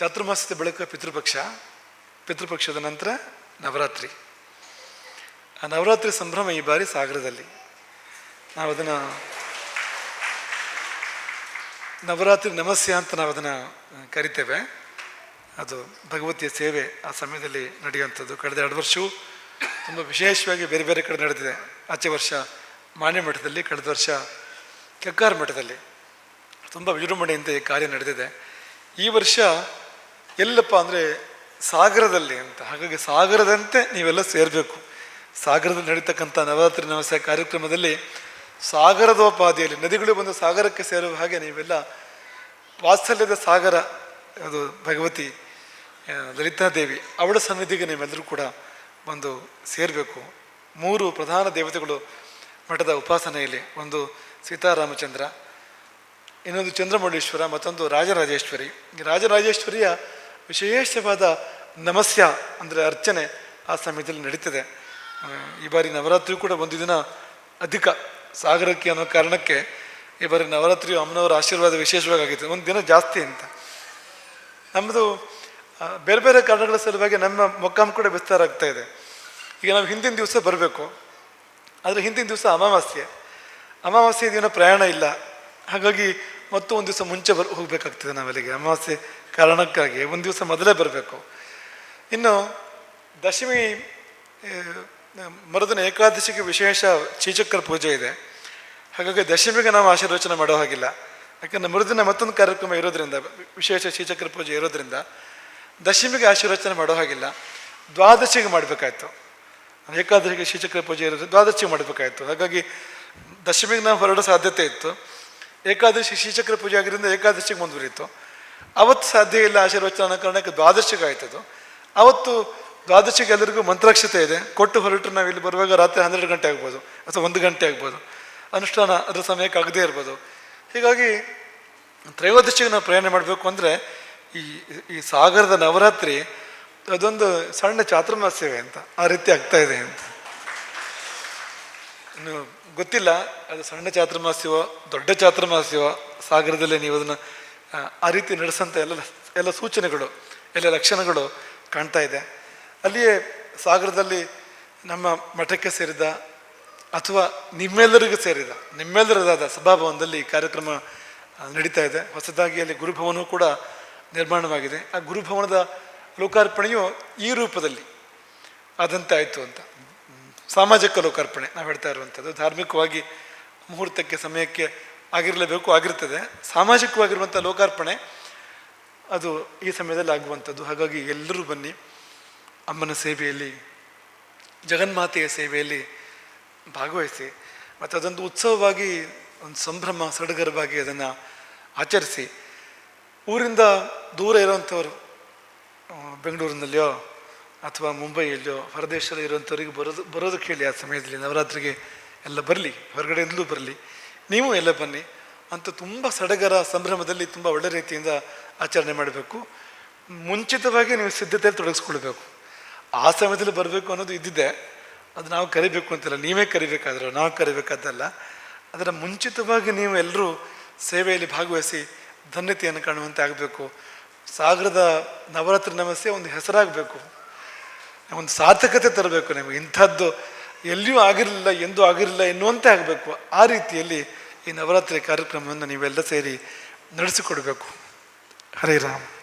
ಚಾತುರ್ಮಾಸದ ಬಳಿಕ ಪಿತೃಪಕ್ಷ. ಪಿತೃಪಕ್ಷದ ನಂತರ ನವರಾತ್ರಿ. ಆ ನವರಾತ್ರಿ ಸಂಭ್ರಮ ಈ ಬಾರಿ ಸಾಗರದಲ್ಲಿ. ನಾವು ಅದನ್ನು ನವರಾತ್ರಿ ನಮಸ್ಯ ಅಂತ ನಾವು ಅದನ್ನು ಕರಿತೇವೆ. ಅದು ಭಗವತಿಯ ಸೇವೆ ಆ ಸಮಯದಲ್ಲಿ ನಡೆಯುವಂಥದ್ದು. ಕಳೆದ ಎರಡು ವರ್ಷವೂ ತುಂಬ ವಿಶೇಷವಾಗಿ ಬೇರೆ ಬೇರೆ ಕಡೆ ನಡೆದಿದೆ. ಆಚೆ ವರ್ಷ ಮಾನ್ಯ ಮಠದಲ್ಲಿ, ಕಳೆದ ವರ್ಷ ಕೆಕ್ಕಾರ್ ಮಠದಲ್ಲಿ. ತುಂಬ ವಿಜೃಂಭಣೆಯಿಂದ ಈ ಕಾರ್ಯ ನಡೆದಿದೆ. ಈ ವರ್ಷ ಎಲ್ಲಪ್ಪ ಅಂದರೆ ಸಾಗರದಲ್ಲಿ ಅಂತ, ಹಾಗಾಗಿ ಸಾಗರದಂತೆ ನೀವೆಲ್ಲ ಸೇರಬೇಕು. ಸಾಗರದಲ್ಲಿ ನಡೀತಕ್ಕಂಥ ನವರಾತ್ರಿ ನವಸ ಕಾರ್ಯಕ್ರಮದಲ್ಲಿ ಸಾಗರದೋಪಾದಿಯಲ್ಲಿ ನದಿಗಳು ಬಂದು ಸಾಗರಕ್ಕೆ ಸೇರುವ ಹಾಗೆ ನೀವೆಲ್ಲ ವಾತ್ಸಲ್ಯದ ಸಾಗರ, ಅದು ಭಗವತಿ ಲಲಿತಾದೇವಿ ಅವಳ ಸನ್ನಿಧಿಗೆ ನೀವೆಲ್ಲರೂ ಕೂಡ ಬಂದು ಸೇರಬೇಕು. ಮೂರು ಪ್ರಧಾನ ದೇವತೆಗಳು ಮಠದ ಉಪಾಸನೆಯಲ್ಲಿ, ಒಂದು ಸೀತಾರಾಮಚಂದ್ರ, ಇನ್ನೊಂದು ಚಂದ್ರಮೌಳೀಶ್ವರ, ಮತ್ತೊಂದು ರಾಜರಾಜೇಶ್ವರಿ. ರಾಜರಾಜೇಶ್ವರಿಯ ವಿಶೇಷವಾದ ನಮಸ್ಯ, ಅಂದರೆ ಅರ್ಚನೆ ಆ ಸಮಯದಲ್ಲಿ ನಡೀತದೆ. ಈ ಬಾರಿ ನವರಾತ್ರಿ ಕೂಡ ಒಂದು ದಿನ ಅಧಿಕ ಸಾಗರಕ್ಕೆ ಅನ್ನೋ ಕಾರಣಕ್ಕೆ ಈ ಬಾರಿ ನವರಾತ್ರಿಯು ಅಮ್ಮನವರ ಆಶೀರ್ವಾದ ವಿಶೇಷವಾಗಿ ಆಗಿತ್ತು. ಒಂದು ದಿನ ಜಾಸ್ತಿ ಅಂತ. ನಮ್ಮದು ಬೇರೆ ಬೇರೆ ಕಾರಣಗಳ ಸಲುವಾಗಿ ನಮ್ಮ ಮೊಕ್ಕಾಮ್ ಕೂಡ ವಿಸ್ತಾರ ಆಗ್ತಾ ಇದೆ. ಈಗ ನಾವು ಹಿಂದಿನ ದಿವಸ ಬರಬೇಕು. ಆದರೆ ಹಿಂದಿನ ದಿವಸ ಅಮಾವಾಸ್ಯೆ. ಅಮಾವಾಸ್ಯೆ ದಿನ ಪ್ರಯಾಣ ಇಲ್ಲ. ಹಾಗಾಗಿ ಮತ್ತು ಒಂದು ದಿವಸ ಮುಂಚೆ ಬರ್ ಹೋಗಬೇಕಾಗ್ತದೆ ನಾವೆಲ್ಲಿಗೆ ಅಮಾವಾಸ್ಯೆ ಕಾರಣಕ್ಕಾಗಿ. ಒಂದು ದಿವಸ ಮೊದಲೇ ಬರಬೇಕು. ಇನ್ನು ದಶಮಿ ಮರುದಿನ ಏಕಾದಶಿಗೆ ವಿಶೇಷ ಶ್ರೀಚಕ್ರ ಪೂಜೆ ಇದೆ. ಹಾಗಾಗಿ ದಶಮಿಗೆ ನಾವು ಆಶೀರ್ವಚನ ಮಾಡೋ ಹಾಗಿಲ್ಲ. ಯಾಕಂದರೆ ಮರುದಿನ ಮತ್ತೊಂದು ಕಾರ್ಯಕ್ರಮ ಇರೋದ್ರಿಂದ, ವಿಶೇಷ ಚೀಚಕ್ರ ಪೂಜೆ ಇರೋದ್ರಿಂದ ದಶಮಿಗೆ ಆಶೀರ್ವಚನ ಮಾಡೋ ಹಾಗಿಲ್ಲ. ದ್ವಾದಶಿಗೆ ಮಾಡಬೇಕಾಯ್ತು. ಏಕಾದಶಿಗೆ ಶ್ರೀಚಕ್ರ ಪೂಜೆ ಇರೋದ್ರಿಂದ ದ್ವಾದಶಿಗೆ ಮಾಡಬೇಕಾಯ್ತು. ಹಾಗಾಗಿ ದಶಮಿಗೆ ನಾವು ಹೊರಡೋ ಸಾಧ್ಯತೆ ಇತ್ತು. ಏಕಾದಶಿ ಶ್ರೀಚಕ್ರ ಪೂಜೆ ಆಗಿದ್ದರಿಂದ ಏಕಾದಶಿಗೆ ಮುಂದುವರಿಯಿತು. ಅವತ್ತು ಸಾಧ್ಯ ಇಲ್ಲ ಆಶೀರ್ವಚನ ಕಾರಣಕ್ಕೆ ದ್ವಾದಶಿಗೆ ಆಯ್ತದು. ಅವತ್ತು ದ್ವಾದಶಿಗೆ ಎಲ್ಲರಿಗೂ ಮಂತ್ರಾಕ್ಷತೆ ಇದೆ. ಕೊಟ್ಟು ಹೊರಟು ನಾವು ಇಲ್ಲಿ ಬರುವಾಗ ರಾತ್ರಿ ಹನ್ನೆರಡು ಗಂಟೆ ಆಗ್ಬೋದು ಅಥವಾ ಒಂದು ಗಂಟೆ ಆಗ್ಬೋದು. ಅನುಷ್ಠಾನ ಅದರ ಸಮಯಕ್ಕೆ ಆಗದೇ ಇರ್ಬೋದು. ಹೀಗಾಗಿ ತ್ರಯೋದಶಿಗೆ ನಾವು ಪ್ರಯಾಣ ಮಾಡಬೇಕು ಅಂದರೆ ಈ ಈ ಸಾಗರದ ನವರಾತ್ರಿ ಅದೊಂದು ಸಣ್ಣ ಚಾತುರ್ಮಾಸ್ಯವೇ ಅಂತ ಆ ರೀತಿ ಆಗ್ತಾ ಇದೆ ಅಂತ. ಗೊತ್ತಿಲ್ಲ ಅದು ಸಣ್ಣ ಚಾತುರ್ಮಾಸ್ಯವೋ ದೊಡ್ಡ ಚಾತುರ್ಮಾಸ್ಯವೋ ಸಾಗರದಲ್ಲಿ ನೀವು ಅದನ್ನು ಆ, ರೀತಿ ನಡೆಸಂತ ಎಲ್ಲ ಎಲ್ಲ ಸೂಚನೆಗಳು ಎಲ್ಲ ಲಕ್ಷಣಗಳು ಕಾಣ್ತಾ ಇದೆ. ಅಲ್ಲಿಯೇ ಸಾಗರದಲ್ಲಿ ನಮ್ಮ ಮಠಕ್ಕೆ ಸೇರಿದ ಅಥವಾ ನಿಮ್ಮೆಲ್ಲರಿಗೂ ಸೇರಿದ ನಿಮ್ಮೆಲ್ಲರದಾದ ಸಭಾಭವನದಲ್ಲಿ ಕಾರ್ಯಕ್ರಮ ನಡೀತಾ ಇದೆ. ಹೊಸದಾಗಿ ಅಲ್ಲಿ ಗುರುಭವನವೂ ಕೂಡ ನಿರ್ಮಾಣವಾಗಿದೆ. ಆ ಗುರುಭವನದ ಲೋಕಾರ್ಪಣೆಯು ಈ ರೂಪದಲ್ಲಿ ಆದಂತೆ ಆಯಿತು ಅಂತ. ಸಾಮಾಜಿಕ ಲೋಕಾರ್ಪಣೆ ನಾವು ಹೇಳ್ತಾ ಇರುವಂಥದ್ದು. ಧಾರ್ಮಿಕವಾಗಿ ಮುಹೂರ್ತಕ್ಕೆ, ಸಮಯಕ್ಕೆ ಆಗಿರಲೇಬೇಕು, ಆಗಿರ್ತದೆ. ಸಾಮಾಜಿಕವಾಗಿರುವಂಥ ಲೋಕಾರ್ಪಣೆ ಅದು ಈ ಸಮಯದಲ್ಲಿ ಆಗುವಂಥದ್ದು. ಹಾಗಾಗಿ ಎಲ್ಲರೂ ಬನ್ನಿ. ಅಮ್ಮನ ಸೇವೆಯಲ್ಲಿ, ಜಗನ್ಮಾತೆಯ ಸೇವೆಯಲ್ಲಿ ಭಾಗವಹಿಸಿ, ಮತ್ತು ಅದೊಂದು ಉತ್ಸವವಾಗಿ, ಒಂದು ಸಂಭ್ರಮ, ಸಡಗರವಾಗಿ ಅದನ್ನು ಆಚರಿಸಿ. ಊರಿಂದ ದೂರ ಇರೋವಂಥವ್ರು ಬೆಂಗಳೂರಿನಲ್ಲಿಯೋ ಅಥವಾ ಮುಂಬೈಯಲ್ಲೋ, ಹೊರದೇಶದಲ್ಲಿ ಇರುವಂಥವ್ರಿಗೆ ಬರೋದು ಬರೋದಕ್ಕೆ ಹೇಳಿ ಆ ಸಮಯದಲ್ಲಿ, ನವರಾತ್ರಿಗೆ ಎಲ್ಲ ಬರಲಿ, ಹೊರಗಡೆಯಿಂದಲೂ ಬರಲಿ. ನೀವು ಎಲ್ಲ ಬನ್ನಿ. ಅಂತ ತುಂಬ ಸಡಗರ ಸಂಭ್ರಮದಲ್ಲಿ ತುಂಬ ಒಳ್ಳೆ ರೀತಿಯಿಂದ ಆಚರಣೆ ಮಾಡಬೇಕು. ಮುಂಚಿತವಾಗಿ ನೀವು ಸಿದ್ಧತೆಯಲ್ಲಿ ತೊಡಗಿಸ್ಕೊಳ್ಬೇಕು. ಆ ಸಮಯದಲ್ಲಿ ಬರಬೇಕು ಅನ್ನೋದು ಇದ್ದಿದೆ ಅದು ನಾವು ಕರಿಬೇಕು ಅಂತಿಲ್ಲ. ನೀವೇ ಕರಿಬೇಕಾದ್ರೆ, ನಾವು ಕರಿಬೇಕಾದ್ದಲ್ಲ. ಅದರ ಮುಂಚಿತವಾಗಿ ನೀವು ಎಲ್ಲರೂ ಸೇವೆಯಲ್ಲಿ ಭಾಗವಹಿಸಿ ಧನ್ಯತೆಯನ್ನು ಕಾಣುವಂತೆ ಆಗಬೇಕು. ಸಾಗರದ ನವರಾತ್ರಿ ನಮಸ್ಯೆ ಒಂದು ಹೆಸರಾಗಬೇಕು. ಒಂದು ಸಾರ್ಥಕತೆ ತರಬೇಕು ನಿಮಗೆ. ಇಂಥದ್ದು ಎಲ್ಲಿಯೂ ಆಗಿರಲಿಲ್ಲ, ಎಂದೂ ಆಗಿರಲಿಲ್ಲ ಎನ್ನುವಂತೆ ಆಗಬೇಕು. ಆ ರೀತಿಯಲ್ಲಿ ಈ ನವರಾತ್ರಿ ಕಾರ್ಯಕ್ರಮವನ್ನು ನೀವೆಲ್ಲ ಸೇರಿ ನಡೆಸಿಕೊಡಬೇಕು. ಹರೇ ರಾಮ್.